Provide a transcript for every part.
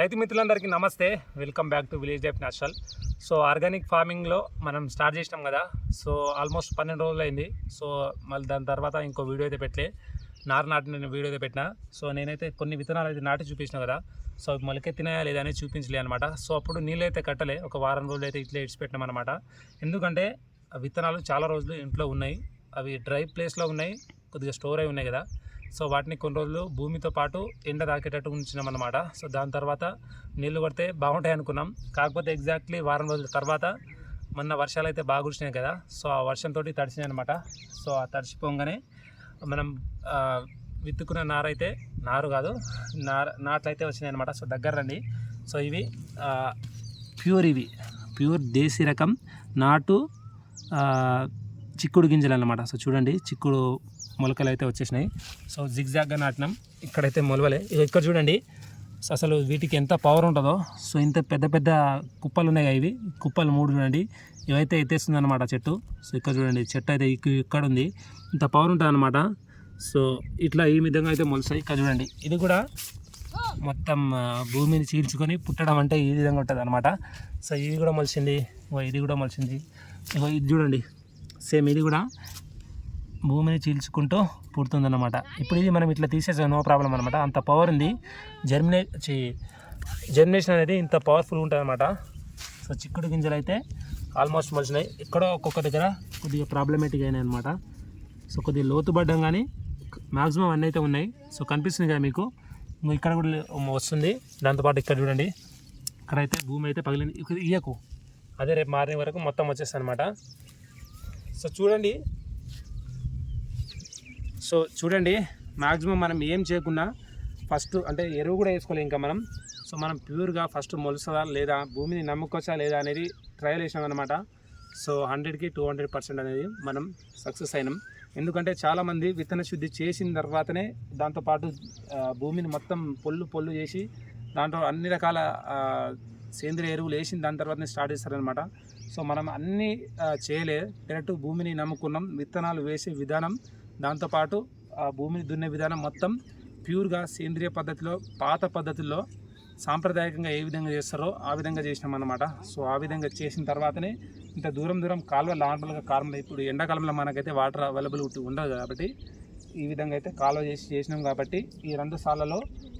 రైతు మిత్రులందరికీ నమస్తే. వెల్కమ్ బ్యాక్ టు విలేజ్ డైప్ నేషనల్ సో ఆర్గానిక్ ఫార్మింగ్లో మనం స్టార్ట్ చేసినాం కదా. సో ఆల్మోస్ట్ పన్నెండు రోజులు అయింది. సో మళ్ళీ దాని తర్వాత ఇంకో వీడియో అయితే పెట్టలే. నారు నాటిన వీడియో అయితే పెట్టిన. సో నేనైతే కొన్ని విత్తనాలు అయితే నాటి చూపించిన కదా. సో అవి మొలకెత్తినాయా లేదా అనేది చూపించలే అనమాట సో అప్పుడు నీళ్ళు అయితే కట్టలే. ఒక వారం రోజులు అయితే ఇట్లా ఇడిచిపెట్టినాం అనమాట ఎందుకంటే విత్తనాలు చాలా రోజులు ఇంట్లో ఉన్నాయి. అవి డ్రై ప్లేస్లో ఉన్నాయి. కొద్దిగా స్టోర్ అయి ఉన్నాయి కదా. సో వాటిని కొన్ని రోజులు భూమితో పాటు ఎండ తాకేటట్టు ఉంచినాం అనమాట సో దాని తర్వాత నీళ్ళు పడితే బాగుంటాయి అనుకున్నాం. కాకపోతే ఎగ్జాక్ట్లీ వారం రోజుల తర్వాత మొన్న వర్షాలు అయితే బాగా కురిసినాయి కదా. సో ఆ వర్షంతో తడిసినాయి అనమాట సో ఆ తడిసిపోగానే మనం విత్తుకున్న నార అయితే నారు కాదు నార నాట్లు అయితే వచ్చినాయి అనమాట సో దగ్గర రండి. సో ఇవి ప్యూర్ ఇవి. ప్యూర్ దేశీ రకం నాటు చిక్కుడు గింజలు అన్నమాట సో చూడండి చిక్కుడు మొలకలు అయితే వచ్చేసినాయి. సో జిగ్జాగ్గా నాటినాం. ఇక్కడైతే మొలవలే. ఇగో ఇక్కడ చూడండి. సో అసలు వీటికి ఎంత పవర్ ఉంటుందో. సో ఇంత పెద్ద పెద్ద కుప్పలు ఉన్నాయి ఇవి? కుప్పలు మూడు చూడండి. ఇవైతే ఎత్తేస్తుంది అనమాట చెట్టు. సో ఇక్కడ చూడండి చెట్టు అయితే ఇక్కడ ఉంది. ఇంత పవర్ ఉంటుంది అనమాట సో ఇట్లా ఈ విధంగా అయితే మొలుస్తాయి ఇక్కడ చూడండి. ఇది కూడా మొత్తం భూమిని చీల్చుకొని పుట్టడం అంటే ఈ విధంగా ఉంటుంది అనమాట సో ఇది కూడా మొలిచింది ఇది కూడా మొలిచింది ఇది చూడండి. సేమ్ ఇది కూడా. భూమిని చీల్చుకుంటూ పుడుతుందన్నమాట. ఇప్పుడు ఇది మనం ఇట్లా తీసేసాం నో ప్రాబ్లం అనమాట అంత పవర్ ఉంది. జర్మినే జర్మినేషన్ అనేది ఇంత పవర్ఫుల్ ఉంటుంది అనమాట సో చిక్కుడు గింజలు అయితే ఆల్మోస్ట్ మలిచినాయి. ఎక్కడో ఒక్కొక్క దగ్గర కొద్దిగా ప్రాబ్లమేటిక్ అయినాయి అనమాట సో కొద్దిగా లోతు పడ్డం కానీ మ్యాక్సిమం అన్నీ అయితే ఉన్నాయి. సో కనిపిస్తుంది కదా మీకు? ఇక్కడ కూడా వస్తుంది. దాంతోపాటు ఇక్కడ చూడండి. ఇక్కడైతే భూమి అయితే పగిలింది. ఇక్కడ ఇయ్యకు. అదే రేపు మార్నింగ్ వరకు మొత్తం వచ్చేస్తుంది అనమాట సో చూడండి. సో చూడండి మ్యాక్సిమం మనం ఏం చేయకుండా ఫస్ట్ అంటే ఎరువు కూడా వేసుకోలేం ఇంకా మనం. సో మనం ప్యూర్గా ఫస్ట్ మొలుస్తుందా లేదా భూమిని నమ్ముకోవచ్చా లేదా అనేది ట్రయల్ వేసినాం అనమాట సో హండ్రెడ్కి టూ హండ్రెడ్ పర్సెంట్ అనేది మనం సక్సెస్ అయినాం. ఎందుకంటే చాలామంది విత్తన శుద్ధి చేసిన తర్వాతనే దాంతోపాటు భూమిని మొత్తం పొల్లు పొల్లు చేసి దాంట్లో అన్ని రకాల సేంద్రియ ఎరువులు వేసిన దాని తర్వాతనే స్టార్ట్ చేస్తారనమాట సో మనం అన్నీ చేయలే. డైరెక్ట్ భూమిని నమ్ముకున్నాం. విత్తనాలు వేసే విధానం దాంతోపాటు ఆ భూమిని దున్నే విధానం మొత్తం ప్యూర్గా సేంద్రియ పద్ధతిలో పాత పద్ధతుల్లో సాంప్రదాయకంగా ఏ విధంగా చేస్తారో ఆ విధంగా చేసినాం అన్నమాట సో ఆ విధంగా చేసిన తర్వాతనే ఇంత దూరం దూరం కాలువ లాంటలుగా కాలువ ఇప్పుడు ఎండాకాలంలో మనకైతే వాటర్ అవైలబుల్ ఉండదు కాబట్టి ఈ విధంగా అయితే కాలువ చేసి చేసినాం కాబట్టి ఈ రెండు సార్లలో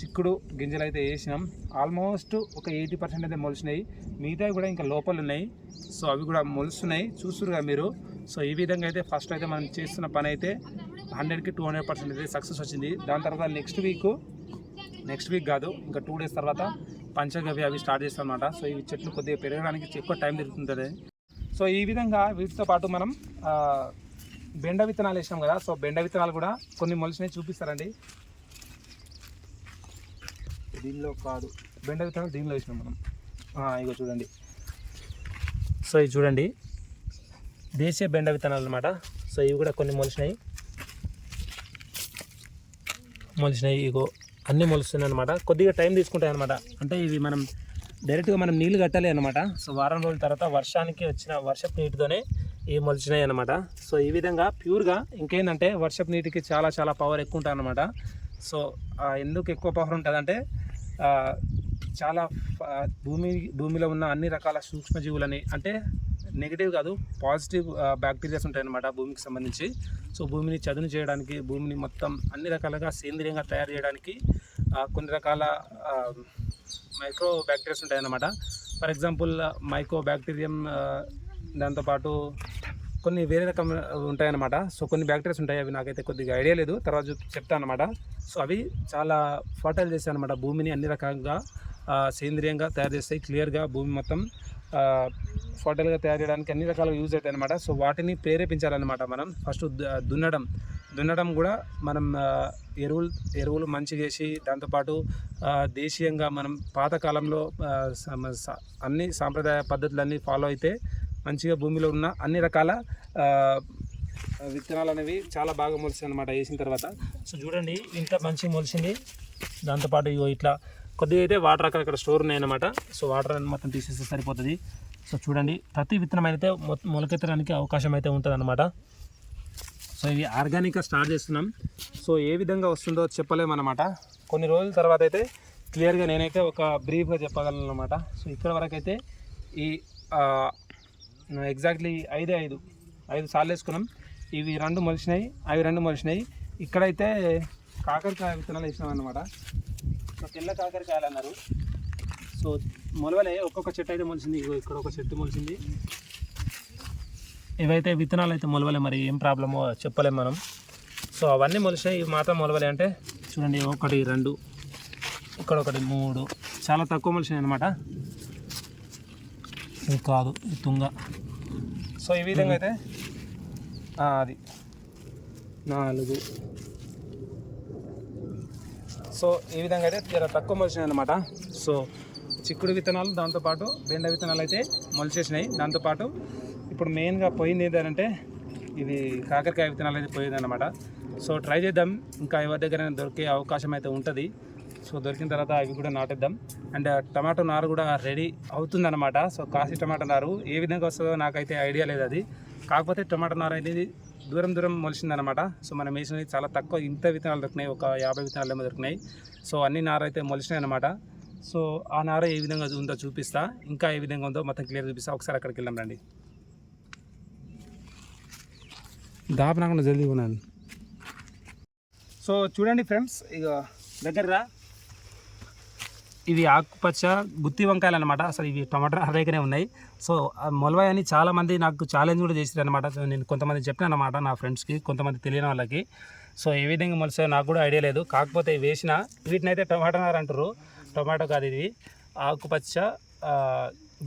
చిక్కుడు గింజలు అయితే వేసినాం. ఆల్మోస్ట్ ఒక ఎయిటీ పర్సెంట్ అయితే మొలిచినాయి. మిగతావి కూడా ఇంకా లోపలు ఉన్నాయి. సో అవి కూడా మొలుస్తున్నాయి. చూస్తురుగా మీరు. సో ఈ విధంగా అయితే ఫస్ట్ అయితే మనం చేస్తున్న పని అయితే హండ్రెడ్కి టూ హండ్రెడ్ పర్సెంట్ అయితే సక్సెస్ వచ్చింది. దాని తర్వాత నెక్స్ట్ వీక్ నెక్స్ట్ వీక్ కాదు ఇంకా టూ డేస్ తర్వాత పంచగవి అవి స్టార్ట్ చేస్తాం అనమాట సో ఇవి చెట్లు కొద్దిగా పెరగడానికి ఎక్కువ టైం దొరుకుతుంది సో ఈ విధంగా వీటితో పాటు మనం బెండ విత్తనాలు వేసినాం కదా సో బెండ విత్తనాలు కూడా కొన్ని మొలిసినవి చూపిస్తారండి. దీనిలో కాదు బెండ విత్తనాలు దీనిలో వేసినాం మనం. ఇగో చూడండి. సో ఇది చూడండి దేశీయ బెండ విత్తనాలు అనమాట సో ఇవి కూడా కొన్ని మొలిసినాయి మొలిసినాయి ఇగో అన్నీ మొలుస్తున్నాయి అనమాట కొద్దిగా టైం తీసుకుంటాయి అనమాట అంటే ఇవి మనం డైరెక్ట్గా మనం నీళ్ళు కట్టాలి అనమాట సో వారం రోజుల తర్వాత వర్షానికి వచ్చిన వర్షపు నీటితోనే ఇవి మొలిచినాయి అనమాట సో ఈ విధంగా ప్యూర్గా ఇంకేంటంటే వర్షపు నీటికి చాలా చాలా పవర్ ఎక్కువ ఉంటుంది అనమాట సో ఎందుకు ఎక్కువ పవర్ ఉంటుందంటే చాలా భూమి భూమిలో ఉన్న అన్ని రకాల సూక్ష్మజీవులని అంటే నెగిటివ్ కాదు పాజిటివ్ బ్యాక్టీరియాస్ ఉంటాయన్నమాట భూమికి సంబంధించి. సో భూమిని చదును చేయడానికి భూమిని మొత్తం అన్ని రకాలుగా సేంద్రియంగా తయారు చేయడానికి కొన్ని రకాల మైక్రో బ్యాక్టీరియాస్ ఉంటాయన్నమాట ఫర్ ఎగ్జాంపుల్ మైక్రో బ్యాక్టీరియం దాంతోపాటు కొన్ని వేరే రకం ఉంటాయన్నమాట. సో కొన్ని బ్యాక్టీరియాస్ ఉంటాయి అవి నాకైతే కొద్దిగా ఐడియా లేదు. తర్వాత చెప్తాను అనమాట సో అవి చాలా ఫర్టైల్ చేస్తాయి అనమాట భూమిని అన్ని రకంగా సేంద్రియంగా తయారు చేస్తాయి క్లియర్గా భూమి మొత్తం ఫర్టైల్గా తయారు చేయడానికి అన్ని రకాలుగా యూజ్ అవుతాయి అనమాట సో వాటిని ప్రేరేపించాలన్నమాట మనం. ఫస్ట్ దున్నడం. దున్నడం కూడా మనం ఎరువులు ఎరువులు మంచిగా వేసి దాంతోపాటు దేశీయంగా మనం పాతకాలంలో అన్ని సాంప్రదాయ పద్ధతులన్నీ ఫాలో అయితే మంచిగా భూమిలో ఉన్న అన్ని రకాల విత్తనాలు అనేవి చాలా బాగా మొలిచాయి అనమాట వేసిన తర్వాత. సో చూడండి ఇంత మంచిగా మొలిచింది. దాంతోపాటు ఇగో ఇట్లా కొద్దిగా అయితే వాటర్ అక్కడక్కడ స్టోర్ ఉన్నాయన్నమాట. సో వాటర్ అని మొత్తం తీసేస్తే సరిపోతుంది. సో చూడండి ప్రతి విత్తనం అయితే మొలకెత్తడానికి అవకాశం అయితే ఉంటుంది సో ఇవి ఆర్గానిక్గా స్టార్ట్ చేస్తున్నాం. సో ఏ విధంగా వస్తుందో చెప్పలేమన్నమాట. కొన్ని రోజుల తర్వాత అయితే క్లియర్గా నేనైతే ఒక బ్రీఫ్గా చెప్పగలను అనమాట సో ఇక్కడ వరకు అయితే ఈ ఎగ్జాక్ట్లీ ఐదే ఐదు. ఐదు సార్లు వేసుకున్నాం. ఇవి రెండు మొలిచినాయి అవి రెండు మొలిచినాయి. ఇక్కడైతే కాకరకాయ విత్తనాలు వేసినాం అనమాట సో తెల్ల కాకరకాయలు అన్నారు. సో మొలవలే ఒక్కొక్క చెట్టు అయితే మొలిచింది ఇగో ఇక్కడ ఒక చెట్టు మొలిచింది. ఇవైతే విత్తనాలు అయితే మొలవలే మరి ఏం ప్రాబ్లమో చెప్పలేం మనం. సో అవన్నీ మొలిచినాయి ఇవి మాత్రం మొలవలే అంటే చూడండి ఒకటి రెండు ఇక్కడ ఒకటి మూడు చాలా తక్కువ మొలిచినాయి అనమాట ఇది కాదు ఇది తుంగ. సో ఈ విధంగా అయితే అది. నాలుగు. సో ఈ విధంగా అయితే జర తక్కువ మొలిచినాయి అనమాట సో చిక్కుడు విత్తనాలు దాంతోపాటు బెండ విత్తనాలు అయితే మొలిచేసినాయి. దాంతోపాటు ఇప్పుడు మెయిన్గా పోయింది ఏంటంటే ఇది కాకరకాయ విత్తనాలు అయితే పోయింది అనమాట సో ట్రై చేద్దాం. ఇంకా ఎవరి దగ్గర దొరికే అవకాశం అయితే ఉంటుంది. సో దొరికిన తర్వాత అవి కూడా నాటేద్దాం. అండ్ టమాటో నారు కూడా రెడీ అవుతుందన్నమాట. సో కాశీ టమాటో నారు ఏ విధంగా వస్తుందో నాకైతే ఐడియా లేదు అది. కాకపోతే టమాటో నారు అనేది దూరం దూరం మొలిచిందనమాట సో మనం వేసినవి చాలా తక్కువ ఇంత విత్తనాలు దొరికినాయి. ఒక యాభై విత్తనాలు ఏమో దొరికినాయి. సో అన్ని నారు అయితే మొలిచినాయి అనమాట సో ఆ నార ఏ విధంగా ఉందో చూపిస్తా. ఇంకా ఏ విధంగా ఉందో మొత్తం క్లియర్ చూపిస్తా. ఒకసారి అక్కడికి వెళ్ళాం రండి. దాపు నాకుండా జల్దీ ఉన్నాను సో చూడండి ఫ్రెండ్స్ ఇక దగ్గర ఇవి ఆకుపచ్చ గుత్తి వంకాయలు అనమాట అసలు ఇవి టమాటా అరేకనే ఉన్నాయి. సో మొలవాయని మొలవాయి అని చాలామంది నాకు ఛాలెంజ్ కూడా చేశారు అనమాట నేను కొంతమంది చెప్పాను అనమాట నా ఫ్రెండ్స్కి కొంతమంది తెలియని వాళ్ళకి. సో ఏ విధంగా మొలిసాయో నాకు కూడా ఐడియా లేదు. కాకపోతే ఇవి వేసిన వీటిని అయితే టమాటా నారు అంటారు టమాటో కాదు ఇది. ఆకుపచ్చ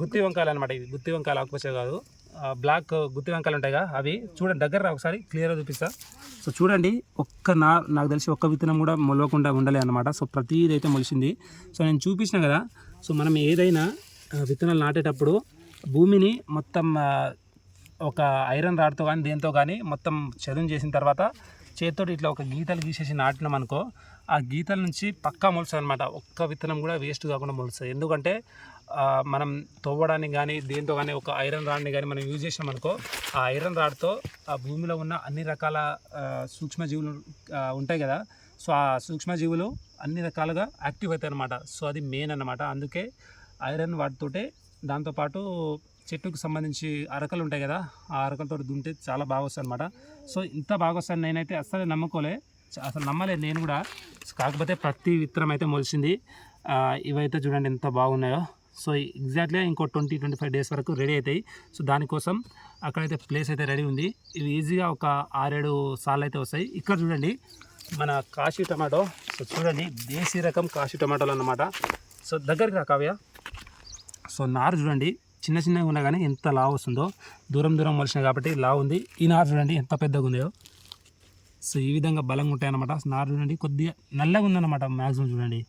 గుత్తి వంకాయలు అనమాట ఇవి. గుత్తి వంకాయలు ఆకుపచ్చ కాదు. బ్లాక్ uh, గుత్తి వంకాయలు ఉంటాయిగా అవి చూడండి దగ్గర ఒకసారి క్లియర్గా చూపిస్తా. సో చూడండి ఒక్క నా నాకు తెలిసి ఒక్క విత్తనం కూడా మొలవకుండా ఉండలే అనమాట సో ప్రతిదైతే అయితే మొలిసింది. సో నేను చూపించిన కదా సో మనం ఏదైనా విత్తనాలు నాటేటప్పుడు భూమిని మొత్తం ఒక ఐరన్ రాడ్తో కానీ దేంతో కానీ మొత్తం చదును చేసిన తర్వాత చేతితో ఇట్లా ఒక గీతలు గీసేసి నాటినాం అనుకో ఆ గీతల నుంచి పక్కా మొలుస్తుంది అనమాట ఒక్క విత్తనం కూడా వేస్ట్ కాకుండా మొలుస్తుంది ఎందుకంటే ఆ, మనం తవ్వడానికి కానీ దేంతో కానీ ఒక ఐరన్ రాడ్ని కానీ మనం యూజ్ చేసినాం అనుకో ఆ ఐరన్ రాడ్తో ఆ భూమిలో ఉన్న అన్ని రకాల సూక్ష్మజీవులు ఉంటాయి కదా. సో ఆ సూక్ష్మజీవులు అన్ని రకాలుగా యాక్టివ్ అవుతాయి అనమాట సో అది మెయిన్ అనమాట అందుకే ఐరన్ వాటితోటే దాంతోపాటు చెట్టుకు సంబంధించి అరకలు ఉంటాయి కదా ఆ అరకలతో దుంటే చాలా బాగా వస్తుంది అనమాట సో ఇంత బాగా వస్తుంది నేనైతే అస్సలు నమ్ముకోలే. అసలు నమ్మలేదు నేను కూడా. కాకపోతే ప్రతి విత్తనం అయితే మొలిచింది ఇవైతే చూడండి ఎంత బాగున్నాయో. సో ఎగ్జాక్ట్గా ఇంకో ట్వంటీ ట్వంటీ ఫైవ్ డేస్ వరకు రెడీ అవుతాయి సో దానికోసం అక్కడైతే ప్లేస్ అయితే రెడీ ఉంది. ఇవి ఈజీగా ఒక ఆరేడు సార్లు అయితే వస్తాయి. ఇక్కడ చూడండి మన కాశీ టమాటో. సో చూడండి దేశీ రకం కాశీ టమాటోలు అన్నమాట. సో దగ్గరికి రా కావ్య. సో నారు చూడండి చిన్న చిన్నగా ఉన్నా కానీ ఎంత లావు వస్తుందో. దూరం దూరం మొలిచినాయి కాబట్టి లావు ఉంది. ఈ నారు చూడండి ఎంత పెద్దగా ఉందో. సో ఈ విధంగా బలంగా ఉంటాయన్నమాట. నారు చూడండి కొద్దిగా నల్లగా ఉందన్నమాట మ్యాక్సిమం చూడండి.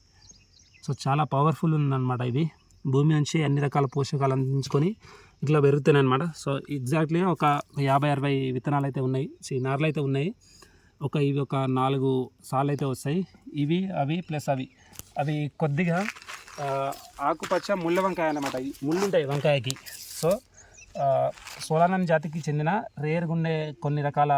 సో చాలా పవర్ఫుల్ ఉందన్నమాట ఇది భూమి నుంచి అన్ని రకాల పోషకాలు అందించుకొని ఇట్లా పెరుగుతున్నాయి అనమాట సో ఎగ్జాక్ట్లీ ఒక యాభై అరవై విత్తనాలు అయితే ఉన్నాయి. సో నార్లు అయితే ఉన్నాయి. ఒక ఇవి ఒక నాలుగు సార్లు అయితే వస్తాయి. ఇవి అవి ప్లస్ అవి. అవి కొద్దిగా ఆకుపచ్చ ముళ్ళ వంకాయ అన్నమాట. ముళ్ళు ఉంటాయి వంకాయకి. సో సోలానం జాతికి చెందిన రేరుగా ఉండే కొన్ని రకాల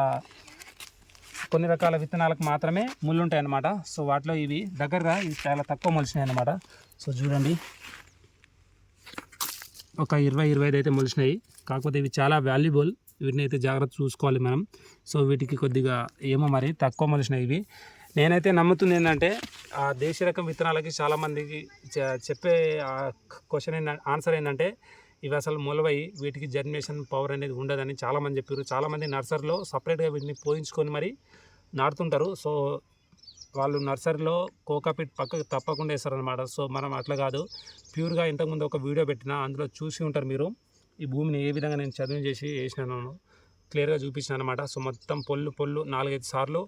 కొన్ని రకాల విత్తనాలకు మాత్రమే ముళ్ళు ఉంటాయి అన్నమాట సో వాటిలో ఇవి దగ్గరగా ఇవి చాలా తక్కువ మొలిచినాయి అన్నమాట సో చూడండి. ఒక ఇరవై ఇరవై ఐదు అయితే మొలిచినాయి. కాకపోతే ఇవి చాలా వాల్యుబుల్ వీటిని అయితే జాగ్రత్త చూసుకోవాలి మనం. సో వీటికి కొద్దిగా ఏమో మరి తక్కువ మొలిచినాయి ఇవి. నేనైతే నమ్ముతుంది ఏంటంటే ఆ దేశీ రకం విత్తనాలకి చాలామందికి చెప్పే క్వశ్చన్ ఏంటంటే ఆన్సర్ ఏంటంటే ఇవి అసలు మొలవై వీటికి జర్మినేషన్ పవర్ అనేది ఉండదని చాలామంది చెప్పారు చాలామంది నర్సరీలో సపరేట్గా వీటిని పోయించుకొని మరి నాటుతుంటారు. సో వాళ్ళు నర్సరీలో కోకాపిట్ పక్కకు తప్పకుండా వేస్తారనమాట సో మనం అట్లా కాదు. ప్యూర్గా ఇంతకుముందు ఒక వీడియో పెట్టిన అందులో చూసి ఉంటారు మీరు. ఈ భూమిని ఏ విధంగా నేను చదువు చేసి వేసినాను క్లియర్గా చూపించాను అనమాట సో మొత్తం పొల్లు పొల్లు నాలుగైదు సార్లు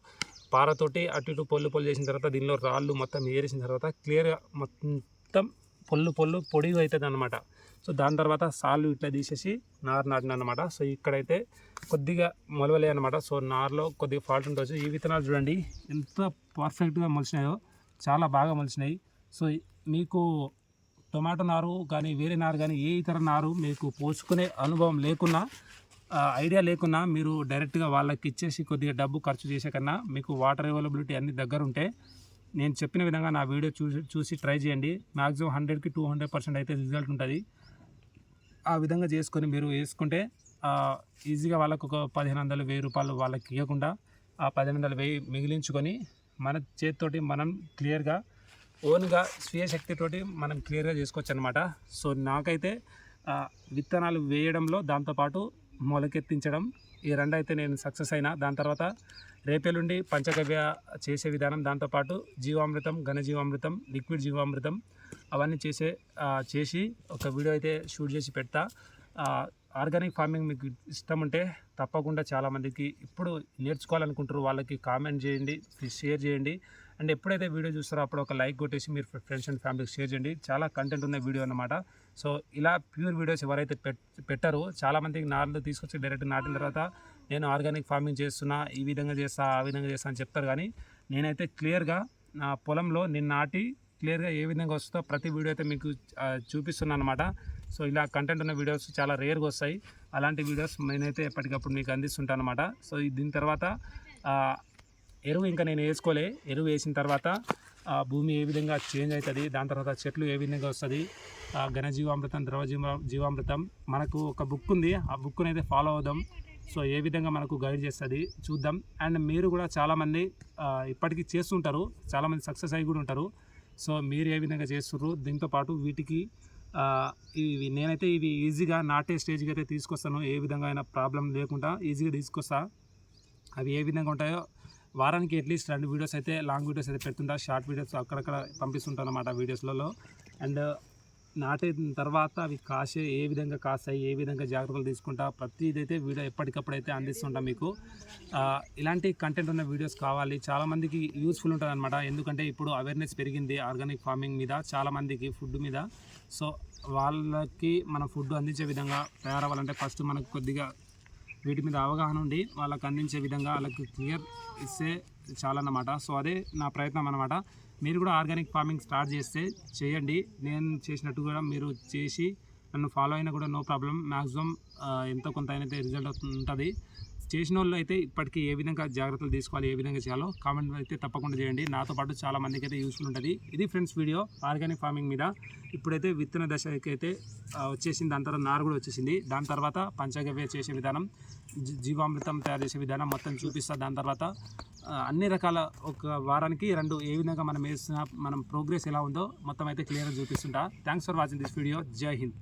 పారతోటి అటు ఇటు పొల్లు పొల్లు చేసిన తర్వాత దీనిలో రాళ్ళు మొత్తం ఏరేసిన తర్వాత క్లియర్గా మొత్తం పొల్లు పొల్లు పొడిగా అవుతుంది అనమాట సో దాని తర్వాత సాళ్ళు ఇట్లా తీసేసి నారు నాటిన అనమాట సో ఇక్కడైతే కొద్దిగా మొలవలే అనమాట సో నారులో కొద్దిగా ఫాల్ట్ ఉండొచ్చు ఈ విత్తనాలు చూడండి ఎంత పర్ఫెక్ట్గా మొలిచినాయో చాలా బాగా మొలిచినాయి. సో మీకు టొమాటో నారు కానీ వేరే నారు కానీ ఏ ఇతర నారు మీకు పోసుకునే అనుభవం లేకున్నా ఐడియా లేకున్నా మీరు డైరెక్ట్గా వాళ్ళకి ఇచ్చేసి కొద్దిగా డబ్బు ఖర్చు చేసే కన్నా మీకు వాటర్ అవైలబిలిటీ అన్ని దగ్గర ఉంటే నేను చెప్పిన విధంగా నా వీడియో చూసి చూసి ట్రై చేయండి. మ్యాక్సిమం హండ్రెడ్కి టూ హండ్రెడ్ పర్సెంట్ అయితే రిజల్ట్ ఉంటుంది. ఆ విధంగా చేసుకొని మీరు వేసుకుంటే ఈజీగా వాళ్ళకు ఒక పదిహేను వందలు వెయ్యి రూపాయలు వాళ్ళకి ఇవ్వకుండా ఆ పదిహేను వందలు వెయ్యి మిగిలించుకొని మన చేతితోటి మనం క్లియర్గా ఓన్గా స్వీయ శక్తితోటి మనం క్లియర్గా చేసుకోవచ్చు అనమాట సో నాకైతే విత్తనాలు వేయడంలో దాంతోపాటు మొలకెత్తించడం ఈ రెండు అయితే నేను సక్సెస్ అయినా. దాని తర్వాత రేపేలుండి పంచగవ్య చేసే విధానం దాంతోపాటు జీవామృతం ఘనజీవామృతం లిక్విడ్ జీవామృతం అవన్నీ చేసే చేసి ఒక వీడియో అయితే షూట్ చేసి పెడతా. ఆర్గానిక్ ఫార్మింగ్ మీకు ఇష్టం ఉంటే తప్పకుండా చాలామందికి ఇప్పుడు నేర్చుకోవాలనుకుంటారు వాళ్ళకి కామెంట్ చేయండి షేర్ చేయండి. అండ్ ఎప్పుడైతే వీడియో చూస్తారో అప్పుడు ఒక లైక్ కొట్టేసి మీరు ఫ్రెండ్స్ అండ్ ఫ్యామిలీకి షేర్ చేయండి. చాలా కంటెంట్ ఉన్న వీడియో అన్నమాట. సో ఇలా ప్యూర్ వీడియోస్ ఎవరైతే పెట్ పెట్టారో చాలామందికి నార్లు తీసుకొచ్చి డైరెక్ట్ నాటిన తర్వాత నేను ఆర్గానిక్ ఫార్మింగ్ చేస్తున్నా ఈ విధంగా చేస్తా ఆ విధంగా చేస్తా అని చెప్తారు. కానీ నేనైతే క్లియర్గా నా పొలంలో నేను నాటి క్లియర్గా ఏ విధంగా వస్తుందో ప్రతి వీడియో అయితే మీకు చూపిస్తున్నాను అనమాట సో ఇలా కంటెంట్ ఉన్న వీడియోస్ చాలా రేర్గా వస్తాయి. అలాంటి వీడియోస్ నేనైతే ఎప్పటికప్పుడు మీకు అందిస్తుంటాను అనమాట సో దీని తర్వాత ఎరువు ఇంకా నేను వేసుకోలే. ఎరువు వేసిన తర్వాత భూమి ఏ విధంగా చేంజ్ అవుతుంది దాని తర్వాత చెట్లు ఏ విధంగా వస్తుంది ఘనజీవామృతం ద్రవ జీవ జీవామృతం. మనకు ఒక బుక్ ఉంది. ఆ బుక్ని అయితే ఫాలో అవుదాం. సో ఏ విధంగా మనకు గైడ్ చేస్తుంది చూద్దాం. అండ్ మీరు కూడా చాలామంది ఇప్పటికీ చేస్తుంటారు. చాలామంది సక్సెస్ అయ్యి కూడా ఉంటారు. సో మీరు ఏ విధంగా చేస్తుర్రు దీంతో పాటు వీటికి ఇవి నేనైతే ఇవి ఈజీగా నాటే స్టేజ్కి అయితే తీసుకొస్తాను. ఏ విధంగా అయినా ప్రాబ్లం లేకుండా ఈజీగా తీసుకొస్తా. అవి ఏ విధంగా ఉంటాయో వారానికి అట్లీస్ట్ రెండు వీడియోస్ అయితే లాంగ్ వీడియోస్ అయితే పెడుతుంటా. షార్ట్ వీడియోస్ అక్కడక్కడ పంపిస్తుంటాను అనమాట వీడియోస్లలో. అండ్ నాటిన తర్వాత అవి కాసే ఏ విధంగా కాస్తాయి ఏ విధంగా జాగ్రత్తలు తీసుకుంటా ప్రతిదైతే వీడియో ఎప్పటికప్పుడు అయితే అందిస్తుంటా మీకు. ఇలాంటి కంటెంట్ ఉన్న వీడియోస్ కావాలి. చాలామందికి యూస్ఫుల్ ఉంటుంది అనమాట ఎందుకంటే ఇప్పుడు అవేర్నెస్ పెరిగింది ఆర్గానిక్ ఫార్మింగ్ మీద చాలామందికి ఫుడ్ మీద. సో వాళ్ళకి మన ఫుడ్ అందించే విధంగా తయారవ్వాలంటే ఫస్ట్ మనకు కొద్దిగా వీటి మీద అవగాహన ఉండి వాళ్ళకి అందించే విధంగా వాళ్ళకి క్లియర్ ఇస్తే చాలన్నమాట. సో అదే నా ప్రయత్నం అనమాట మీరు కూడా ఆర్గానిక్ ఫార్మింగ్ స్టార్ట్ చేస్తే చేయండి. నేను చేసినట్టు కూడా మీరు చేసి నన్ను ఫాలో అయినా కూడా నో ప్రాబ్లం. మ్యాక్సిమం ఎంతో కొంత అయితే రిజల్ట్ ఉంటుంది. చేసిన వాళ్ళు అయితే ఇప్పటికీ ఏ విధంగా జాగ్రత్తలు తీసుకోవాలి ఏ విధంగా చేయాలో కామెంట్ అయితే తప్పకుండా చేయండి. నాతో పాటు చాలా మందికి అయితే యూస్ఫుల్ ఉంటుంది. ఇది ఫ్రెండ్స్ వీడియో ఆర్గానిక్ ఫార్మింగ్ మీద. ఇప్పుడైతే విత్తన దశకి అయితే వచ్చేసింది. దాని తర్వాత నారు కూడా వచ్చేసింది. దాని తర్వాత పంచగవ్య చేసే విధానం జీ- జీవామృతం తయారు చేసే విధానం మొత్తం చూపిస్తా. దాని తర్వాత అన్ని రకాల ఒక వారానికి రెండు ఏ విధంగా మనం వేసిన మనం ప్రోగ్రెస్ ఎలా ఉందో మొత్తం అయితే క్లియర్గా చూపిస్తుంటా. Thanks for watching this video జై హింద్